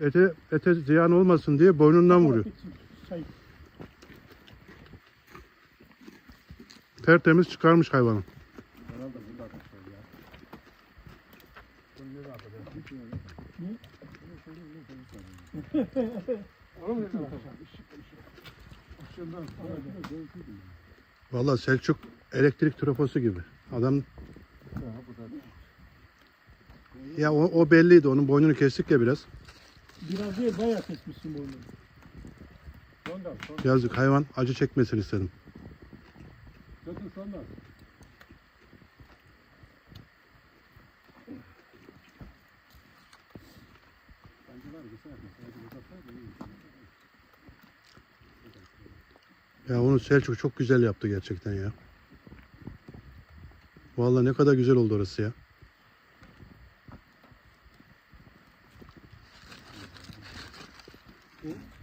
ete, ete ziyan olmasın diye boynundan vuruyor. Tertemiz çıkarmış hayvanı. Vallahi Selçuk elektrik trafosu gibi. Adam ya o, o belliydi. Onun boynunu kestik ya biraz. Biraz değil bayağı kesmişsin boynunu. Sondan. Yazık hayvan acı çekmesin istedim. Götür sondan. Ya onu Selçuk çok güzel yaptı gerçekten ya. Vallahi ne kadar güzel oldu orası ya. Hmm.